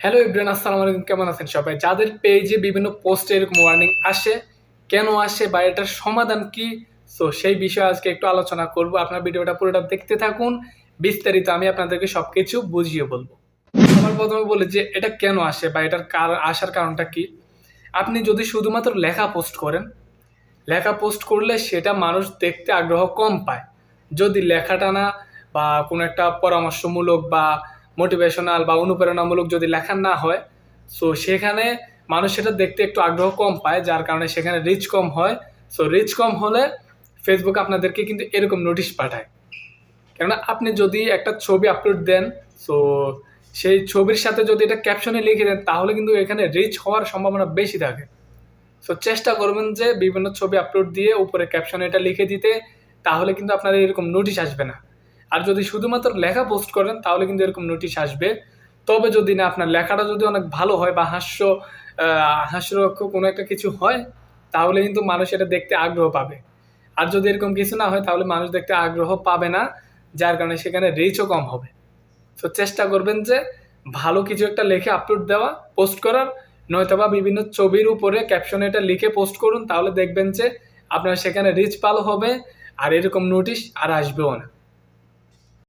Hello Ibran আসসালামু আলাইকুম, কেমন আছেন সবাই? যাদের পেজে বিভিন্ন পোস্টে এরকম ওয়ার্নিং আসে, কেন আসে বা এটার সমাধান কি? সো সেই বিষয়ে আজকে একটু আলোচনা করব। আপনার ভিডিওটা পুরোটা দেখতে থাকুন। বিস্তারিত আমি আপনাদেরকে সব কিছু বুঝিয়ে বলব। আমার প্রথমে বলি যে, এটা কেন আসে বা এটার কার, আসার কারণটা কি? আপনি যদি শুধুমাত্র লেখা পোস্ট করেন, লেখা পোস্ট করলে সেটা মানুষ দেখতে আগ্রহ কম পায়। যদি লেখাটা না বা কোনো একটা পরামর্শমূলক বা মোটিভেশনাল বা অনুপ্রেরণামূলক যদি লেখা না হয় সো সেখানে মানুষ সেটা দেখতে একটু আগ্রহ কম পায়, যার কারণে সেখানে রিচ কম হয়। সো রিচ কম হলে ফেসবুক আপনাদেরকে কিন্তু এরকম নোটিশ পাঠায়। কেননা আপনি যদি একটা ছবি আপলোড দেন সো সেই ছবির সাথে যদি এটা ক্যাপশনে লিখে দেন, তাহলে কিন্তু এখানে রিচ হওয়ার সম্ভাবনা বেশি থাকে। সো চেষ্টা করবেন যে বিভিন্ন ছবি আপলোড দিয়ে উপরে ক্যাপশনে এটা লিখে দিতে, তাহলে কিন্তু আপনাদের এরকম নোটিশ আসবে না। আর যদি শুধুমাত্র লেখা পোস্ট করেন, তাহলে কিন্তু এরকম নোটিশ আসবে। তবে যদি না, আপনার লেখাটা যদি অনেক ভালো হয় বা হাস্য হাস্যরক্ষ কোনো একটা কিছু হয়, তাহলে কিন্তু মানুষ এটা দেখতে আগ্রহ পাবে। আর যদি এরকম কিছু না হয়, তাহলে মানুষ দেখতে আগ্রহ পাবে না, যার কারণে সেখানে রিচও কম হবে। তো চেষ্টা করবেন যে ভালো কিছু একটা লেখে আপলোড দেওয়া পোস্ট করার, নয়তোবা বিভিন্ন ছবির উপরে ক্যাপশনে এটা লিখে পোস্ট করুন, তাহলে দেখবেন যে আপনার সেখানে রিচ ভালো হবে, আর এরকম নোটিশ আর আসবেও না।